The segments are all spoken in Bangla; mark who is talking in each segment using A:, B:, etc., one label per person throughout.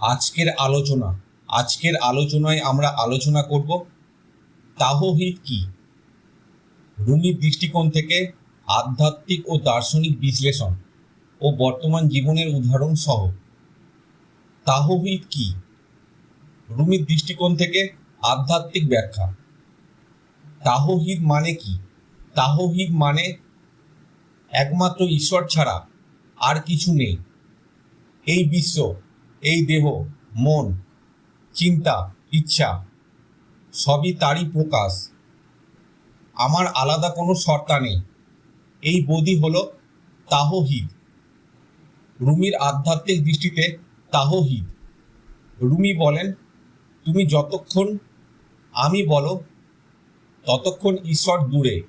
A: আজকের আলোচনা, আজকের আলোচনায় আমরা আলোচনা করব তাহহিদ কি? রুমির দৃষ্টিকোণ থেকে আধ্যাত্মিক ও দার্শনিক বিশ্লেষণ ও বর্তমান জীবনের উদাহরণ সহ। তাহহিদ কি? রুমির দৃষ্টিকোণ থেকে আধ্যাত্মিক ব্যাখ্যা। তাহহিদ মানে কি? তাহহিদ মানে একমাত্র ঈশ্বর ছাড়া আর কিছু নেই। এই বিশ্ব এই দেহ, মন, চিন্তা, ইচ্ছা, সবই তারই প্রকাশ। আমার আলাদা কোনো সত্তা নেই। এই বোধই হলো তাহহিদ। রুমির আধ্যাত্মিক দৃষ্টিতে তাহহিদ। রুমি বলেন, তুমি যতক্ষণ আমি বলো, ততক্ষণ ঈশ্বর দূরে।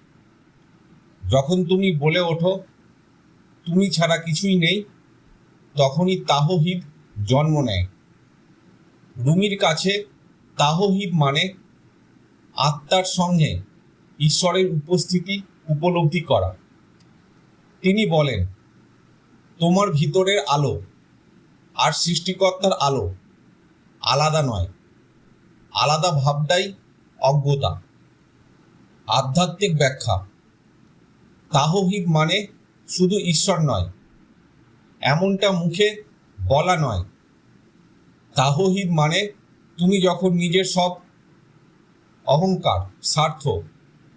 A: যখন তুমি বলে ওঠো, তুমি ছাড়া কিছুই নেই, তখনই তাহহিদ জন্ম নেয়। রুমির কাছে তাহহিদ মানে আত্মার সঙ্গে ঈশ্বরের উপস্থিতি উপলব্ধি করা। তিনি বলেন, তোমার ভিতরের আলো আর সৃষ্টিকর্তার আলো আলাদা নয়, আলাদা ভাবটাই অজ্ঞতা। আধ্যাত্মিক ব্যাখ্যা তাহহিদ মানে শুধু ঈশ্বর নয়, এমনটা মুখে বলা নয়। তাহহিদ মানে তুমি যখন নিজের সব অহংকার, স্বার্থ,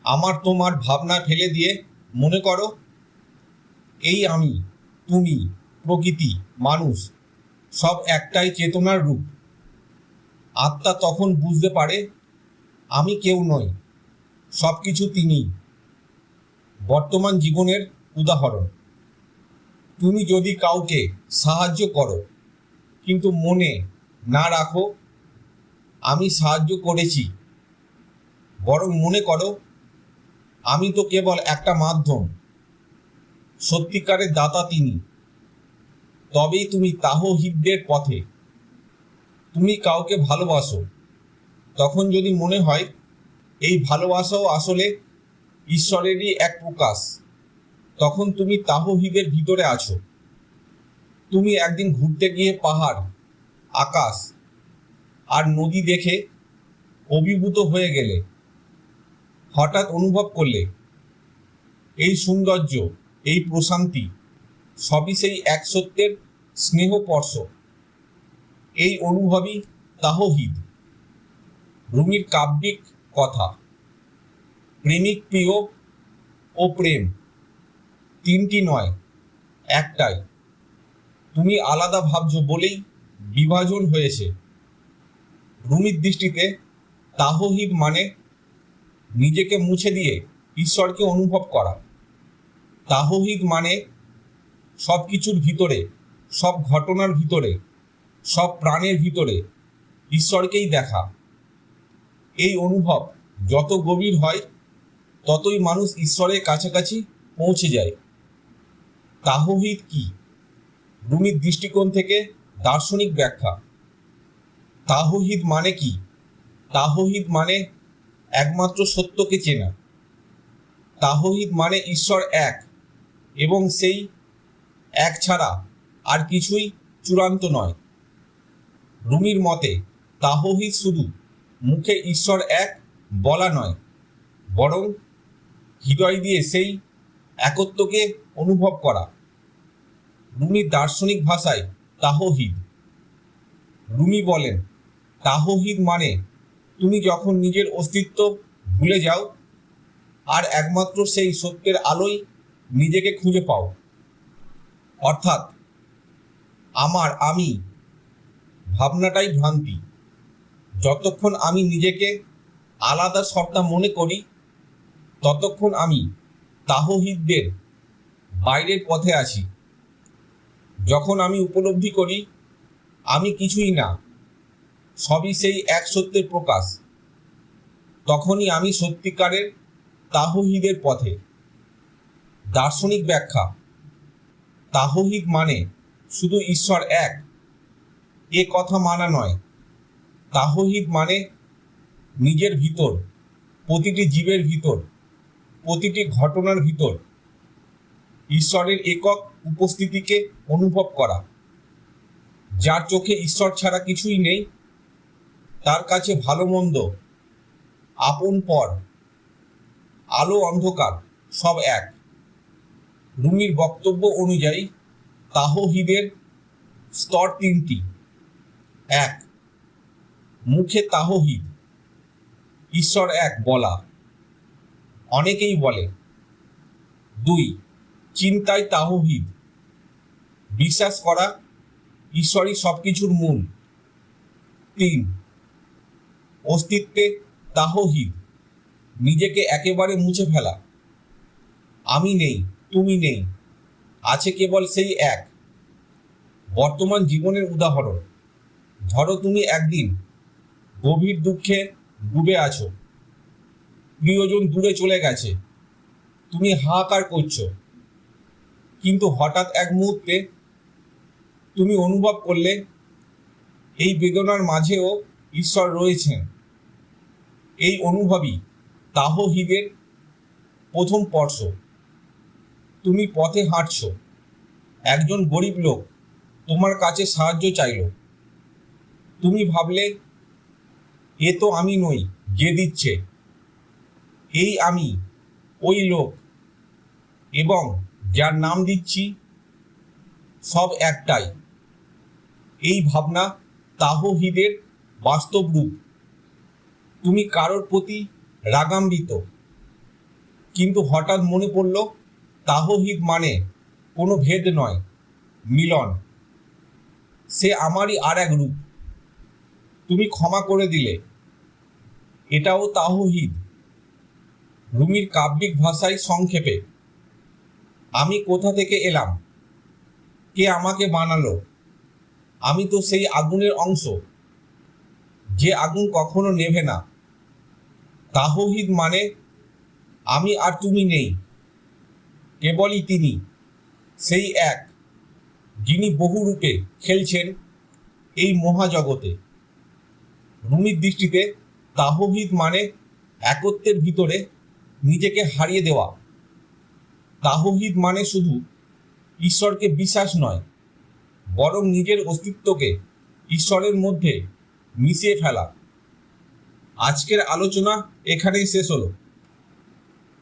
A: আমার তোমার ভাবনা ফেলে দিয়ে মনে করো, এই আমি, তুমি, প্রকৃতি, মানুষ, সব একটাই চেতনার রূপ। আত্মা তখন বুঝতে পারে, আমি কেউ নই সব কিছু তিনি বর্তমান জীবনের উদাহরণ। তুমি যদি কাউকে সাহায্য করো, কিন্তু মনে না রাখো, আমি সাহায্য করেছি। বরং মনে করো, আমি তো কেবল একটা মাধ্যম, সত্যিকারের দাতা তিনি। তবেই তুমি তাহহিবদের পথে। তুমি কাউকে ভালোবাসো। তখন যদি মনে হয়, এই ভালোবাসাও আসলে ঈশ্বরেরই এক প্রকাশ। তখন তুমি তাহহিদের ভিতরে আছো। তুমি একদিন ঘুরতে গিয়ে পাহাড়, আকাশ আর নদী দেখে অভিভূত হয়ে গেলে, হঠাৎ অনুভব করলে, এই সৌন্দর্য, এই প্রশান্তি সবই সেই এক সত্যের স্নেহপর্শ এই অনুভবই তাহহিদ রুমির কাব্যিক কথা, প্রেমিক প্রিয় ও প্রেম। তিনটি নয়, একটাই। তুমি আলাদা ভাবছ বলেই বিভাজন হয়েছে। রুমির দৃষ্টিতে তাহহিদ মানে নিজেকে মুছে দিয়ে ঈশ্বরকে অনুভব করা। তাহহিদ মানে সব কিছুর ভিতরে, সব ঘটনার ভিতরে, সব প্রাণের ভিতরে ঈশ্বরকেই দেখা। এই অনুভব যত গভীর হয়, ততই মানুষ ঈশ্বরের কাছাকাছি পৌঁছে যায়। তাহহিদ কি? রুমির দৃষ্টিকোণ থেকে দার্শনিক ব্যাখ্যা। তাহহিদ মানে কি? তাহহিদ মানে একমাত্র সত্যকে চেনা। তাহহিদ মানে ঈশ্বর এক এবং সেই এক ছাড়া আর কিছুই চূড়ান্ত নয়। রুমির মতে তাহহিদ শুধু মুখে ঈশ্বর এক বলা নয়, বরং হৃদয় দিয়ে সেই একত্বকে অনুভব করা। রুমির দার্শনিক ভাষায় তাহহিদ। রুমি বলেন, তাহহিদ মানে তুমি যখন নিজের অস্তিত্ব ভুলে যাও, আর একমাত্র সেই সত্যের আলোয় নিজেকে খুঁজে পাও। অর্থাৎ, আমার, আমি, ভাবনাটাই ভ্রান্তি। যতক্ষণ আমি নিজেকে আলাদা সত্তা মনে করি, ততক্ষণ আমি তাহহিদদের বাইরের পথে আছি। যখন আমি উপলব্ধি করি, আমি কিছুই না। সবই সেই এক সত্যের প্রকাশ। তখনই আমি সত্যিকারের তাহহিদের পথে। দার্শনিক ব্যাখ্যা, তাহহিদ মানে শুধু ঈশ্বর এক, এ কথা মানা নয়। তাহহিদ মানে নিজের ভিতর, প্রতিটি জীবের ভিতর, প্রতিটি ঘটনার ভিতর। ঈশ্বরের একক উপস্থিতিকে অনুভব করা। যার চোখে ঈশ্বর ছাড়া কিছুই নেই, তার কাছে ভালো মন্দ, আপন পর, আলো অন্ধকার, সব এক। রুমির বক্তব্য অনুযায়ী, তাহহিদের স্তর তিনটি। এক, মুখে তাহহিদ, ঈশ্বর এক বলা। অনেকেই বলে। দুই, চিন্তায় তাহহিদ বিশ্বাস করা, ঈশ্বরই সব কিছুর মূল। তিন, অস্তিত্বে তাহহিদ নিজেকে একেবারে মুছে ফেলা। আমি নেই, তুমি নেই, আছে কেবল সেই এক। বর্তমান জীবনের উদাহরণ, ধরো তুমি একদিন গভীর দুঃখে ডুবে আছো। প্রিয়জন দূরে চলে গেছে, তুমি হাহাকার করছ। কিন্তু হঠাৎ এক মুহূর্তে তুমি অনুভব করলে এই বেদনার মাঝেও ঈশ্বর রয়েছেন। এই অনুভবই তাহহিদের প্রথম স্পর্শ। তুমি পথে হাঁটছো। একজন গরিব লোক তোমার কাছে সাহায্য চাইলো। তুমি ভাবলে, এ তো আমি নই, যে দিচ্ছে। এই আমি, ওই লোক। এবং যার নাম দিচ্ছি, সব একটাই। এই ভাবনা তাহহিদের বাস্তব রূপ। তুমি কারোর প্রতি রাগাম্বিত কিন্তু হঠাৎ মনে পড়ল, তাহহিদ মানে কোনো ভেদ নয়, মিলন। সে আমারই আর এক রূপ। তুমি ক্ষমা করে দিলে। এটাও তাহহিদ। রুমির কাব্যিক ভাষায় সংক্ষেপে, আমি কোথা থেকে এলাম? কে আমাকে বানালো? আমি তো সেই আগুনের অংশ। যে আগুন কখনো নেভে না। তাহহিদ মানে আমি আর তুমি নেই। কেবলই তিনি, সেই এক, যিনি বহু রূপে খেলছেন এই মহাজগতে। রুমির দৃষ্টিতে তাহহিদ মানে একত্বের ভিতরে নিজেকে হারিয়ে দেওয়া। তাহহিদ মানে শুধু ঈশ্বরকে বিশ্বাস নয় বরং নিজের অস্তিত্বকে ঈশ্বরের মধ্যে মিশিয়ে ফেলা। আজকের আলোচনা এখানেই শেষ হলো।